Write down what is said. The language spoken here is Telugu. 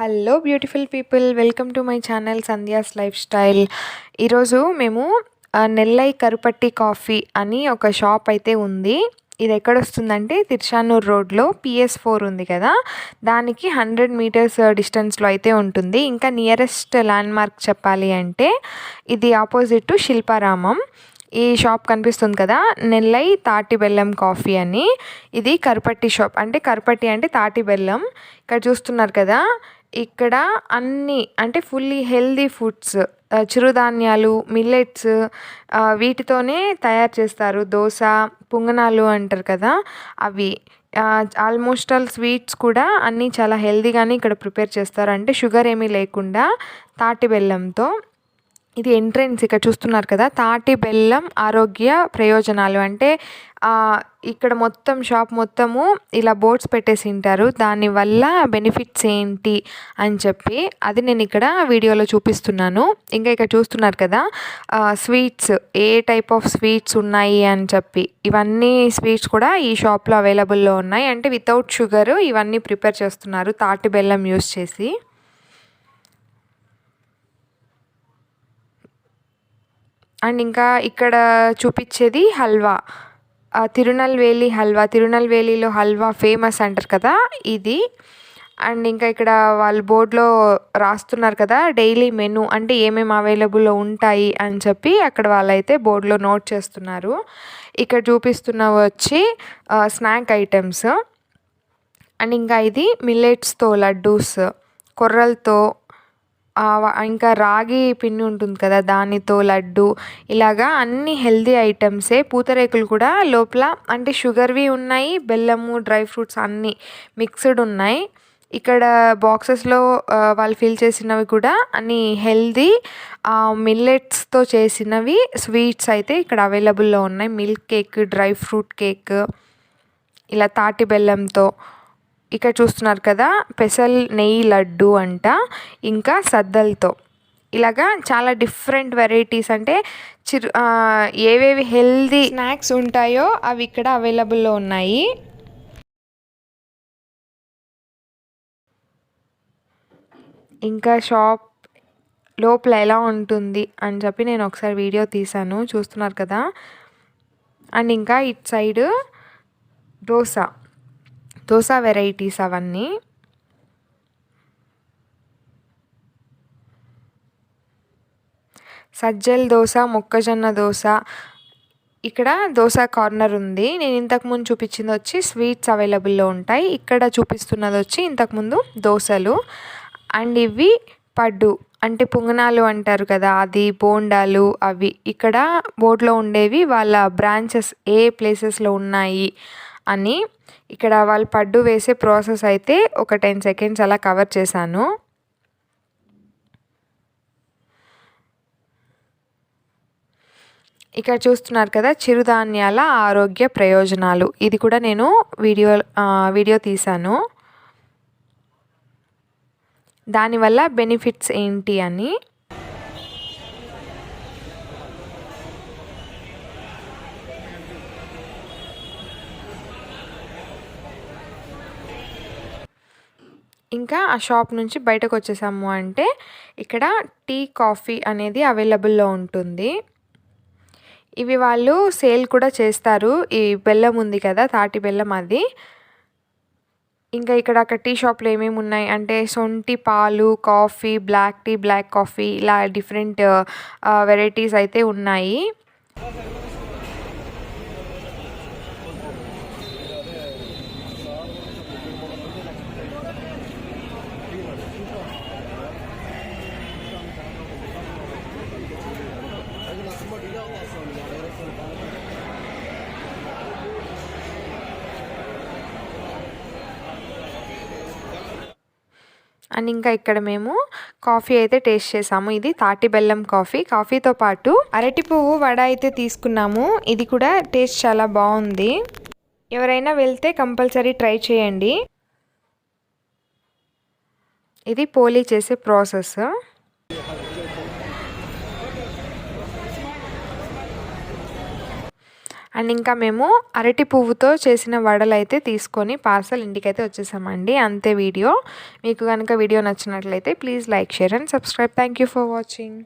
Hello beautiful people welcome to my channel Sandhya's lifestyle ఈరోజు మేము నెల్లై కరుపట్టి కాఫీ అని ఒక షాప్ అయితే ఉంది. ఇది ఎక్కడ వస్తుందంటే తిరుచానూర్ రోడ్లో పిఎస్ ఫోర్ ఉంది కదా. దానికి హండ్రెడ్ మీటర్స్ డిస్టెన్స్లో అయితే ఉంటుంది. ఇంకా నియరెస్ట్ ల్యాండ్ మార్క్ చెప్పాలి అంటే ఇది ఆపోజిట్ టు శిల్పారామం. ఈ షాప్ కనిపిస్తుంది కదా నెల్లై తాటి బెల్లం కాఫీ అని. ఇది కరుపట్టి షాప్. అంటే కరుపట్టి అంటే తాటి బెల్లం. ఇక్కడ చూస్తున్నారు కదా ఇక్కడ అన్ని అంటే ఫుల్లీ హెల్దీ ఫుడ్స్ చిరుధాన్యాలు మిల్లెట్స్ వీటితోనే తయారు చేస్తారు. దోశ పొంగనాలు అంటారు కదా అవి. ఆల్మోస్ట్ ఆల్ స్వీట్స్ కూడా అన్నీ చాలా హెల్దీగానే ఇక్కడ ప్రిపేర్ చేస్తారు. అంటే షుగర్ ఏమీ లేకుండా తాటి బెల్లంతో. ఇది ఎంట్రెన్స్ ఇక్కడ చూస్తున్నారు కదా. తాటి బెల్లం ఆరోగ్య ప్రయోజనాలు అంటే ఇక్కడ మొత్తం షాప్ మొత్తము ఇలా బోర్డ్స్ పెట్టేసి ఉంటారు. దానివల్ల బెనిఫిట్స్ ఏంటి అని చెప్పి అది నేను ఇక్కడ వీడియోలో చూపిస్తున్నాను. ఇంకా ఇక్కడ చూస్తున్నారు కదా స్వీట్స్ ఏ టైప్ ఆఫ్ స్వీట్స్ ఉన్నాయి అని చెప్పి. ఇవన్నీ స్వీట్స్ కూడా ఈ షాప్లో అవైలబుల్లో ఉన్నాయి. అంటే వితౌట్ షుగర్ ఇవన్నీ ప్రిపేర్ చేస్తున్నారు తాటి బెల్లం యూస్ చేసి. అండ్ ఇంకా ఇక్కడ చూపించేది హల్వా. తిరునల్వేలి హల్వా. తిరునల్వేలిలో హల్వా ఫేమస్ అంటారు కదా ఇది. అండ్ ఇంకా ఇక్కడ వాళ్ళు బోర్డులో రాస్తున్నారు కదా డైలీ మెనూ అంటే ఏమేమి అవైలబుల్లో ఉంటాయి అని చెప్పి అక్కడ వాళ్ళైతే బోర్డులో నోట్ చేస్తున్నారు. ఇక్కడ చూపిస్తున్నవి వచ్చి స్నాక్ ఐటమ్స్. అండ్ ఇంకా ఇది మిల్లెట్స్తో లడ్డూస్ కొర్రలతో ఇంకా రాగి పిండి ఉంటుంది కదా దానితో లడ్డు ఇలాగా అన్ని హెల్దీ ఐటమ్సే. పూతరేకులు కూడా లోపల అంటే షుగర్వి ఉన్నాయి బెల్లము డ్రై ఫ్రూట్స్ అన్నీ మిక్స్డ్ ఉన్నాయి. ఇక్కడ బాక్సెస్లో వాళ్ళు ఫిల్ చేసినవి కూడా అన్ని హెల్దీ మిల్లెట్స్తో చేసినవి స్వీట్స్ అయితే ఇక్కడ అవైలబుల్లో ఉన్నాయి. Milk cake dry fruit cake ఇలా తాటి బెల్లంతో. ఇక్కడ చూస్తున్నారు కదా పెసల్ నెయ్యి లడ్డు అంట ఇంకా సద్దలతో. ఇలాగా చాలా డిఫరెంట్ వెరైటీస్ అంటే చిరు ఏవేవి హెల్దీ స్నాక్స్ ఉంటాయో అవి ఇక్కడ అవైలబుల్లో ఉన్నాయి. ఇంకా షాప్ లోపల ఎలా ఉంటుంది అని చెప్పి నేను ఒకసారి వీడియో తీశాను చూస్తున్నారు కదా. అండ్ ఇంకా ఇట్ సైడ్ దోశ. దోశ వెరైటీస్ అవన్నీ. సజ్జల దోశ మొక్కజొన్న దోశ. ఇక్కడ దోశ కార్నర్ ఉంది. నేను ఇంతకుముందు చూపించింది వచ్చి స్వీట్స్ అవైలబుల్లో ఉంటాయి. ఇక్కడ చూపిస్తున్నది వచ్చి ఇంతకుముందు దోశలు. అండ్ ఇవి పడ్డు అంటే పొంగనాలు అంటారు కదా అది బోండాలు అవి. ఇక్కడ బోట్లో ఉండేవి వాళ్ళ బ్రాంచెస్ ఏ ప్లేసెస్లో ఉన్నాయి అని ఇక్కడ వాళ్ళు పడ్డు వేసే ప్రాసెస్ అయితే ఒక టెన్ సెకండ్స్ అలా కవర్ చేశాను. ఇక్కడ చూస్తున్నారు కదా చిరుధాన్యాల ఆరోగ్య ప్రయోజనాలు. ఇది కూడా నేను వీడియో వీడియో తీశాను. దానివల్ల బెనిఫిట్స్ ఏంటి అని ఇంకా ఆ షాప్ నుంచి బయటకు వచ్చేసాము అంటే ఇక్కడ టీ కాఫీ అనేది అవైలబుల్లో ఉంటుంది. ఇవి వాళ్ళు సేల్ కూడా చేస్తారు. ఈ బెల్లం ఉంది కదా తాటి బెల్లం అది. ఇంకా ఇక్కడ అక్కడ టీ షాప్లో ఏమేమి ఉన్నాయి అంటే సొంటి పాలు coffee black tea black coffee ఇలా డిఫరెంట్ వెరైటీస్ అయితే ఉన్నాయి. అండ్ ఇంకా ఇక్కడ మేము కాఫీ అయితే టేస్ట్ చేసాము. ఇది తాటి బెల్లం కాఫీ. కాఫీతో పాటు అరటి పువ్వు వడ అయితే తీసుకున్నాము. ఇది కూడా టేస్ట్ చాలా బాగుంది. ఎవరైనా వెళ్తే కంపల్సరీ ట్రై చేయండి. ఇది పోలీ చేసే ప్రాసెస్. అండ్ ఇంకా మేము అరటి పువ్వుతో చేసిన వడలు అయితే తీసుకొని పార్సల్ ఇంటికైతే వచ్చేసామండి. అంతే వీడియో. మీకు కనుక వీడియో నచ్చినట్లయితే please like share and subscribe. Thank you for watching